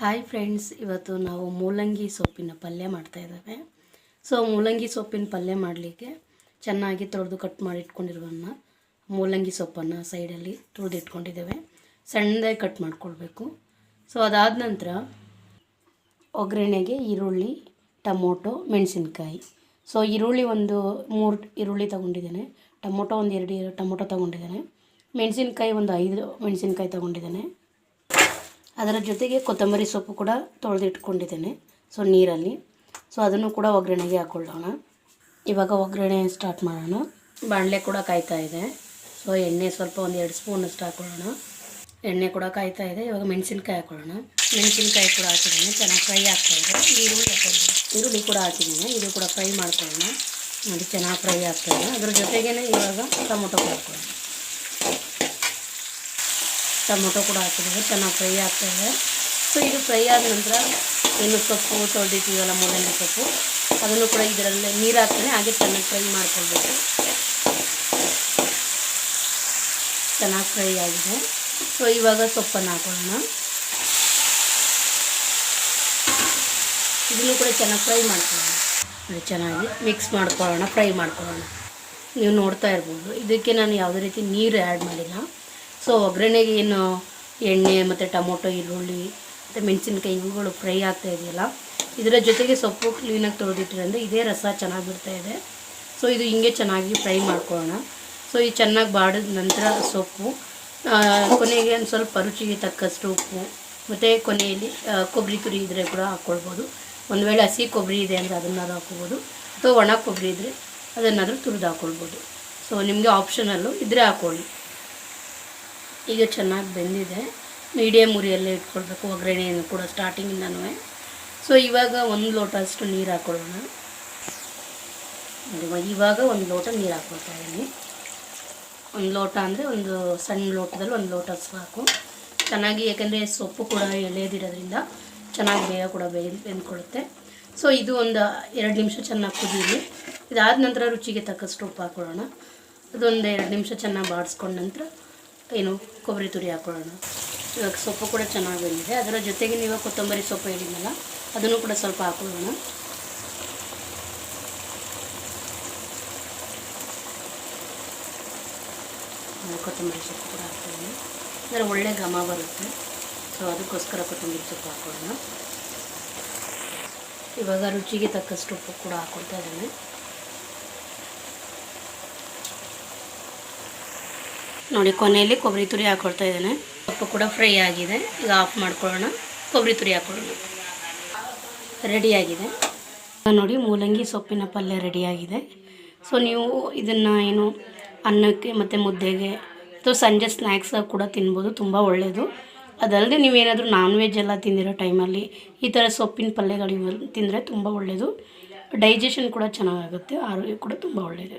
Hi friends ಇವತ್ತು ನಾವು ಮೂಲಂಗಿ ಸೊಪ್ಪಿನ ಪಲ್ಯ ಮಾಡ್ತಾ ಇದ್ದೇವೆ. ಸೊ ಮೂಲಂಗಿ ಸೊಪ್ಪಿನ ಪಲ್ಯ ಮಾಡಲಿಕ್ಕೆ ಚೆನ್ನಾಗಿ ತೊಳೆದು ಕಟ್ ಮಾಡಿ ಇಟ್ಕೊಂಡಿರುವನ್ನ ಮೂಲಂಗಿ ಸೊಪ್ಪನ್ನು ಸೈಡಲ್ಲಿ ತುಳಿದು ಇಟ್ಕೊಂಡಿದ್ದೇವೆ. ಸಣ್ಣದಾಗಿ ಕಟ್ ಮಾಡ್ಕೊಳ್ಬೇಕು. ಸೊ ಅದಾದ ನಂತರ ಒಗ್ಗರಣೆಗೆ ಈರುಳ್ಳಿ, ಟೊಮೊಟೊ, ಮೆಣಸಿನ್ಕಾಯಿ. ಸೊ ಈರುಳ್ಳಿ ಒಂದು ಮೂರು ಈರುಳ್ಳಿ ತೊಗೊಂಡಿದ್ದೇನೆ. ಟೊಮೊಟೊ ಒಂದು ಎರಡು ಟೊಮೊಟೊ ತೊಗೊಂಡಿದ್ದೇನೆ. ಮೆಣಸಿನ್ಕಾಯಿ ಒಂದು ಐದು ಮೆಣಸಿನ್ಕಾಯಿ ತೊಗೊಂಡಿದ್ದೇನೆ. ಅದರ ಜೊತೆಗೆ ಕೊತ್ತಂಬರಿ ಸೊಪ್ಪು ಕೂಡ ತೊಳೆದಿಟ್ಕೊಂಡಿದ್ದೇನೆ. ಸೊ ನೀರಲ್ಲಿ. ಸೊ ಅದನ್ನು ಕೂಡ ಒಗ್ಗರಣೆಗೆ ಹಾಕ್ಕೊಳ್ಳೋಣ ಇವಾಗ ಒಗ್ಗರಣೆ ಸ್ಟಾರ್ಟ್ ಮಾಡೋಣ. ಬಾಣಲೆ ಕೂಡ ಕಾಯ್ತಾ ಇದೆ. ಸೊ ಎಣ್ಣೆ ಸ್ವಲ್ಪ ಒಂದು ಎರಡು ಸ್ಪೂನಷ್ಟು ಹಾಕ್ಕೊಳ್ಳೋಣ ಎಣ್ಣೆ ಕೂಡ ಕಾಯ್ತಾ ಇದೆ. ಇವಾಗ ಮೆಣಸಿನ್ಕಾಯಿ ಹಾಕ್ಕೊಳ್ಳೋಣ ಮೆಣಸಿನ್ಕಾಯಿ ಕೂಡ ಹಾಕಿದ್ದೀನಿ. ಚೆನ್ನಾಗಿ ಫ್ರೈ ಆಗ್ತಾ ಇದೆ. ಈರುಳ್ಳಿ ಹಾಕ್ಕೊಳ್ಳೋಣ ಈರುಳ್ಳಿ ಕೂಡ ಹಾಕಿದ್ದೀನಿ. ಇದು ಕೂಡ ಫ್ರೈ ಮಾಡ್ಕೊಳ್ಳೋಣ. ಅದು ಚೆನ್ನಾಗಿ ಫ್ರೈ ಆಗ್ತಾ ಇದೆ. ಅದ್ರ ಜೊತೆಗೇ ಇವಾಗ ಟೊಮೊಟೊ ಕೂಡ ಹಾಕ್ಕೊಳ್ಳೋಣ ಟೊಮೊಟೊ ಕೂಡ ಹಾಕಿದ್ದೀವಿ, ಚೆನ್ನಾಗಿ ಫ್ರೈ ಆಗ್ತಾಯಿದೆ. ಸೊ ಇದು ಫ್ರೈ ಆದ ನಂತರ ಏನು ಸೊಪ್ಪು ತೊಳೆದಿಟ್ಟಿವಲ್ಲ ಮೂಲಂಗಿ ಸೊಪ್ಪು, ಅದನ್ನು ಕೂಡ ಇದರಲ್ಲೇ ನೀರು ಹಾಕ್ತಾನೆ, ಹಾಗೆ ಚೆನ್ನಾಗಿ ಫ್ರೈ ಮಾಡ್ಕೊಳ್ಬೇಕು. ಚೆನ್ನಾಗಿ ಫ್ರೈ ಆಗಿದೆ. ಸೊ ಇವಾಗ ಸೊಪ್ಪನ್ನು ಹಾಕೊಳ್ಳೋಣ. ಇದನ್ನು ಕೂಡ ಚೆನ್ನಾಗಿ ಫ್ರೈ ಮಾಡ್ಕೊಳ್ಳೋಣ. ಚೆನ್ನಾಗಿ ಮಿಕ್ಸ್ ಮಾಡ್ಕೊಳ್ಳೋಣ, ಫ್ರೈ ಮಾಡ್ಕೊಳ್ಳೋಣ. ನೀವು ನೋಡ್ತಾ ಇರ್ಬೋದು, ಇದಕ್ಕೆ ನಾನು ಯಾವುದೇ ರೀತಿ ನೀರು ಆ್ಯಡ್ ಮಾಡಿಲ್ಲ. ಸೊ ಒಗ್ಗರಣೆಗೆ ಏನು ಎಣ್ಣೆ ಮತ್ತು ಟೊಮೊಟೊ, ಈರುಳ್ಳಿ ಮತ್ತು ಮೆಣಸಿನ್ಕಾಯಿ ಇವುಗಳು ಫ್ರೈ ಆಗ್ತಾ ಇದೆಯಲ್ಲ, ಇದರ ಜೊತೆಗೆ ಸೊಪ್ಪು ಕ್ಲೀನಾಗಿ ತೊಳೆದಿಟ್ಟಿರಂದ್ರೆ ಇದೇ ರಸ ಚೆನ್ನಾಗಿ ಬಿಡ್ತಾ ಇದೆ. ಸೊ ಇದು ಹಿಂಗೆ ಚೆನ್ನಾಗಿ ಫ್ರೈ ಮಾಡ್ಕೊಳ್ಳೋಣ. ಸೊ ಇದು ಚೆನ್ನಾಗಿ ಬಾಡಿದ ನಂತರ ಸೊಪ್ಪು ಕೊನೆಗೆ ಒಂದು ಸ್ವಲ್ಪ ರುಚಿಗೆ ತಕ್ಕಷ್ಟು ಉಪ್ಪು ಮತ್ತು ಕೊನೆಯಲ್ಲಿ ಕೊಬ್ಬರಿ ತುರಿ ಇದ್ದರೆ ಕೂಡ ಹಾಕ್ಕೊಳ್ಬೋದು ಒಂದು ವೇಳೆ ಹಸಿ ಕೊಬ್ಬರಿ ಇದೆ ಅಂದರೆ ಅದನ್ನಾದ್ರೂ ಹಾಕ್ಕೊಬೋದು ಅಥವಾ ಒಣ ಕೊಬ್ಬರಿ ಇದ್ದರೆ ಅದನ್ನಾದರೂ ತುರಿದು ಹಾಕ್ಕೊಳ್ಬೋದು ಸೊ ನಿಮಗೆ ಆಪ್ಷನಲ್ಲು ಇದ್ದರೆ ಹಾಕ್ಕೊಳ್ಳಿ ಈಗ ಚೆನ್ನಾಗಿ ಬೆಂದಿದೆ. ಮೀಡಿಯಮ್ ಉರಿಯಲ್ಲೇ ಇಟ್ಕೊಳ್ಬೇಕು, ಒಗ್ಗರಣೆಯನ್ನು ಕೂಡ ಸ್ಟಾರ್ಟಿಂಗಿಂದನೂ ಸೊ ಇವಾಗ ಒಂದು ಲೋಟ ಅಷ್ಟು ನೀರು ಹಾಕ್ಕೊಳ್ಳೋಣ ಇವಾಗ ಒಂದು ಲೋಟ ನೀರು ಹಾಕ್ಕೊಳ್ತಾ ಇದ್ದೀನಿ. ಒಂದು ಲೋಟ ಅಂದರೆ ಒಂದು ಸಣ್ಣ ಲೋಟದಲ್ಲಿ ಒಂದು ಲೋಟ ಸಾಕು. ಚೆನ್ನಾಗಿ, ಯಾಕೆಂದರೆ ಸೊಪ್ಪು ಕೂಡ ಎಳೆಯದಿರೋದ್ರಿಂದ ಚೆನ್ನಾಗಿ ಬೇಗ ಕೂಡ ಬೆಂದ್ಕೊಳ್ಳುತ್ತೆ. ಸೊ ಇದು ಒಂದು ಎರಡು ನಿಮಿಷ ಚೆನ್ನಾಗಿ ಕುದೀಲಿ ಇದಾದ ನಂತರ ರುಚಿಗೆ ತಕ್ಕಷ್ಟು ಉಪ್ಪು ಹಾಕ್ಕೊಳ್ಳೋಣ ಅದೊಂದು ಎರಡು ನಿಮಿಷ ಚೆನ್ನಾಗಿ ಬಾಡಿಸ್ಕೊಂಡ ನಂತರ ಏನು ಕೊಬ್ಬರಿ ತುರಿ ಹಾಕ್ಕೊಳ್ಳೋಣ ಇವಾಗ ಸೊಪ್ಪು ಕೂಡ ಚೆನ್ನಾಗಿ ಬಂದಿದೆ. ಅದರ ಜೊತೆಗೆ ನೀವು ಕೊತ್ತಂಬರಿ ಸೊಪ್ಪು ಹೇಳಿದ್ನಲ್ಲ, ಅದನ್ನು ಕೂಡ ಸ್ವಲ್ಪ ಹಾಕೊಳ್ಳೋಣ. ಕೊತ್ತಂಬರಿ ಸೊಪ್ಪು ಕೂಡ ಹಾಕೊಳ್ಳೋಣ ಅಂದರೆ ಒಳ್ಳೆ ಘಮ ಬರುತ್ತೆ. ಸೊ ಅದಕ್ಕೋಸ್ಕರ ಕೊತ್ತಂಬರಿ ಸೊಪ್ಪು ಹಾಕೊಳ್ಳೋಣ. ಇವಾಗ ರುಚಿಗೆ ತಕ್ಕಷ್ಟು ಉಪ್ಪು ಕೂಡ ಹಾಕೊಳ್ತಾ ಇದ್ದೇನೆ. ನೋಡಿ ಕೊನೆಯಲ್ಲಿ ಕೊಬ್ಬರಿ ತುರಿ ಹಾಕ್ಕೊಳ್ತಾ ಇದ್ದೇನೆ. ಸೊಪ್ಪು ಕೂಡ ಫ್ರೈ ಆಗಿದೆ. ಈಗ ಆಫ್ ಮಾಡ್ಕೊಳ್ಳೋಣ. ಕೊಬ್ಬರಿ ತುರಿ ಹಾಕ್ಕೊಳ್ಳೋಣ ರೆಡಿಯಾಗಿದೆ. ನೋಡಿ ಮೂಲಂಗಿ ಸೊಪ್ಪಿನ ಪಲ್ಯ ರೆಡಿಯಾಗಿದೆ. ಸೊ ನೀವು ಇದನ್ನು ಏನು ಅನ್ನಕ್ಕೆ ಮತ್ತು ಮುದ್ದೆಗೆ ಅಥವಾ ಸಂಜೆ ಸ್ನ್ಯಾಕ್ಸ್ ಕೂಡ ತಿನ್ಬೋದು. ತುಂಬ ಒಳ್ಳೆಯದು ಅದಲ್ಲದೆ ನೀವೇನಾದರೂ ನಾನ್ ವೆಜ್ ಎಲ್ಲ ತಿಂದಿರೋ ಟೈಮಲ್ಲಿ ಈ ಥರ ಸೊಪ್ಪಿನ ಪಲ್ಯಗಳು ತಿಂದರೆ ತುಂಬ ಒಳ್ಳೆಯದು ಡೈಜೆಷನ್ ಕೂಡ ಚೆನ್ನಾಗಾಗುತ್ತೆ. ಆರೋಗ್ಯ ಕೂಡ ತುಂಬ ಒಳ್ಳೆಯದು